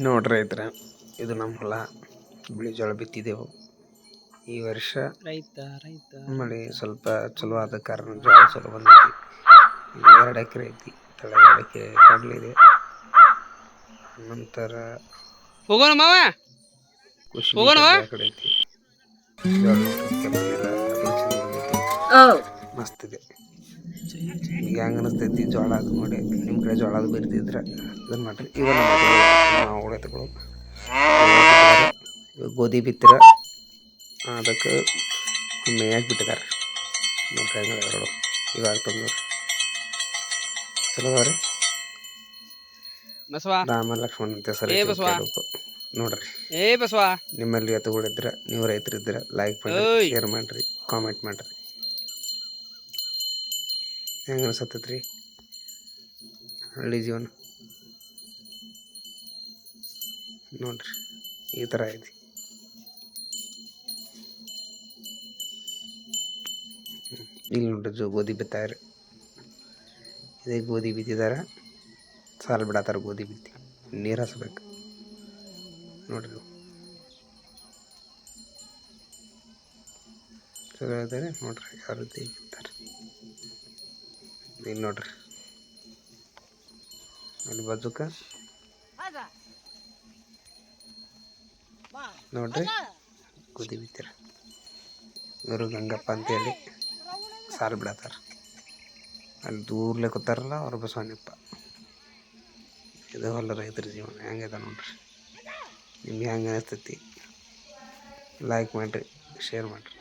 ನೋಡ್ರಿ ರೈತರ ಇದು ನಮ್ಮ ಹೊಲ. ಬಿಳಿ ಜೋಳ ಬಿತ್ತಿದೆವು. ಈ ವರ್ಷ ರೈತ ರೈತ. ಮಳೆ ಸ್ವಲ್ಪ ಚಲೋ ಆದ ಕಾರಣ ಜೋಳ ಚಲೋ ಬಂದೈತಿ. ಎರಡು ಎಕರೆ ಐತಿ. ತಳಗಡಕ್ಕೆ ಕಡಲಿದೆ ನಂತರ ಹೋಗೋಣ ಮಾವ? ಖುಷಿ? ಕಡೆ ಐತಿ. ಜೋಳ ನೋಡ್ರಿ ಈಗ ಹೆಂಗ್ ಅನಿಸ್ತೈತಿ? ಜೋಳ ಅದು ನೋಡಿ ನಿಮ್ಮ ಕಡೆ ಜೋಳ ಅದು ಬಿರ್ತಿದ್ರೆ ಅದನ್ನ ಮಾಡ್ರಿ. ನಾವು ಉಳಿತಗಳು ಇವಾಗ ಗೋಧಿ ಬಿತ್ತಿರ ಅದಕ್ಕೆ ಮೇಯಾಗಿ ಬಿಟ್ಟಿದ್ದಾರೆ ನಮ್ಮ ಕಡೆ ಎರಡು. ಇವಾಗ ತಂದು ಚಲೋ ಅದಾವ್ರಿ? ರೀ ರಾಮ ಲಕ್ಷ್ಮಣ ಅಂತ ಸರ್. ನೋಡ್ರಿ. ಏ ಬಸವ. ನಿಮ್ಮಲ್ಲಿ ಎತ್ತುಗಳಿದ್ರೆ ನೀವು ರೈತರಿದ್ರೆ ಲೈಕ್ ಮಾಡಿ. ಶೇರ್ ಮಾಡಿರಿ ಕಾಮೆಂಟ್ ಮಾಡಿರಿ. ಹೆಂಗೆ ಅನ್ಸತ್ತೈತ್ರಿ? ಹಳ್ಳಿ ಜೀವನ. ನೋಡ್ರಿ, ಈ ಥರ ಐತಿ. ಇಲ್ಲಿ ನೋಡ್ರಿ ಜೋ ಗೋಧಿ ಬಿತ್ತಾರೆ. ಇದೇ ಗೋಧಿ ಬಿತ್ತಿದಾರ. ಸಾಲು ಬಿಡತ್ತಾರ ಗೋಧಿ ಬಿತ್ತಿ. ನೀರು ಹಸ್ಬೇಕು. ನೋಡ್ರಿ. ಚಲೋ ಇದ್ದಾರೆ ನೋಡ್ರಿ ಯಾವ ರೀತಿ ಬಿತ್ತಾರೆ ಇಲ್ಲಿ ನೋಡ್ರಿ. ಅಲ್ಲಿ ಬಾಜುಕ ನೋಡ್ರಿ. ಕುದಿ ಬಿತ್ತೀರ. ಇವರು ಗಂಗಪ್ಪ ಅಂತೇಳಿ ಸಾಲು ಬಿಡತ್ತಾರ. ಅಲ್ಲಿ ದೂರ್ಲೆ ಕೂತಾರಲ್ಲ ಅವ್ರ ಬಸವಣ್ಣಪ್ಪ. ಇದು ಹೊಲ ರೈತರ ಜೀವನ. ಹೆಂಗದ ನೋಡ್ರಿ. ನಿಮ್ಗೆ ಹೆಂಗೆ ಅನಿಸ್ತೈತಿ? ಲೈಕ್ ಮಾಡಿರಿ ಶೇರ್ ಮಾಡಿರಿ.